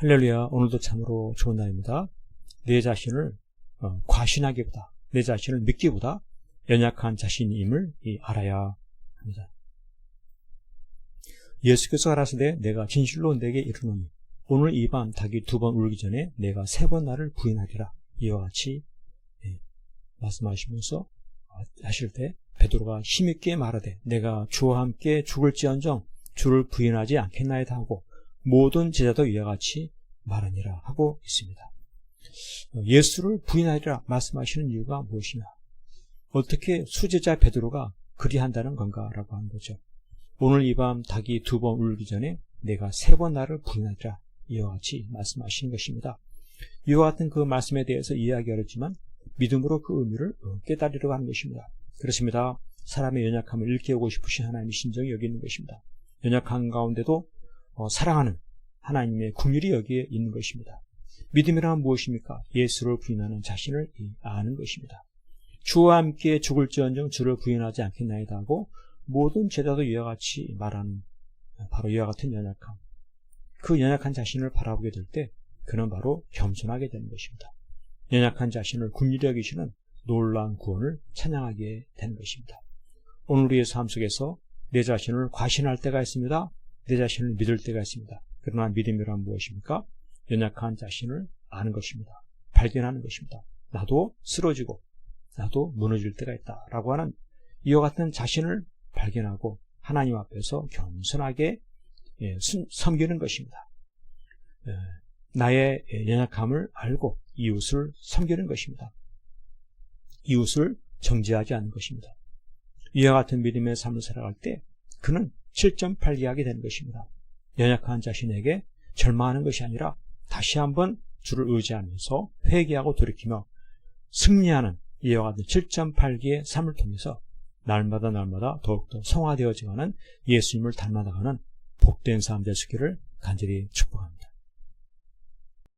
할렐루야, 오늘도 참으로 좋은 날입니다. 내 자신을 어, 과신하기보다, 내 자신을 믿기보다 연약한 자신임을 알아야 합니다. 예수께서 가라사대 내가 진실로 내게 이르노니 오늘 이 밤 닭이 두 번 울기 전에 내가 세 번 나를 부인하리라 이와 같이 예, 말씀하시면서 하실 때 베드로가 힘있게 말하되 내가 주와 함께 죽을지언정 주를 부인하지 않겠나이다 하고 모든 제자도 이와 같이 말하니라 하고 있습니다. 예수를 부인하리라 말씀하시는 이유가 무엇이냐? 어떻게 수제자 베드로가 그리한다는 건가라고 하는 거죠. 오늘 이 밤 닭이 두 번 울기 전에 내가 세 번 나를 부인하리라 이와 같이 말씀하시는 것입니다. 이와 같은 그 말씀에 대해서 이야기하였지만 믿음으로 그 의미를 깨달으려고 하는 것입니다. 그렇습니다. 사람의 연약함을 일깨우고 싶으신 하나님의 심정이 여기 있는 것입니다. 연약한 가운데도 어, 사랑하는 하나님의 궁율이 여기에 있는 것입니다. 믿음이란 무엇입니까? 예수를 부인하는 자신을 아는 것입니다. 주와 함께 죽을지언정 주를 부인하지 않겠나이다 하고 모든 제자도 이와 같이 말하는 바로 이와 같은 연약함. 그 연약한 자신을 바라보게 될 때 그는 바로 겸손하게 되는 것입니다. 연약한 자신을 군일히 여기시는 놀라운 구원을 찬양하게 되는 것입니다. 오늘 우리의 삶 속에서 내 자신을 과신할 때가 있습니다. 내 자신을 믿을 때가 있습니다. 그러나 믿음이란 무엇입니까? 연약한 자신을 아는 것입니다. 발견하는 것입니다. 나도 쓰러지고 나도 무너질 때가 있다 라고 하는 이와 같은 자신을 발견하고 하나님 앞에서 겸손하게 예, 섬기는 것입니다. 예, 나의 연약함을 알고 이웃을 섬기는 것입니다. 이웃을 정죄하지 않는 것입니다. 이와 같은 믿음의 삶을 살아갈 때 그는 7.8기 하게 되는 것입니다. 연약한 자신에게 절망하는 것이 아니라 다시 한번 주를 의지하면서 회개하고 돌이키며 승리하는 이와 같은 7.8기의 삶을 통해서 날마다 날마다 더욱더 성화되어지가는 예수님을 닮아나가는 복된 삶 되시기를 간절히 축복합니다.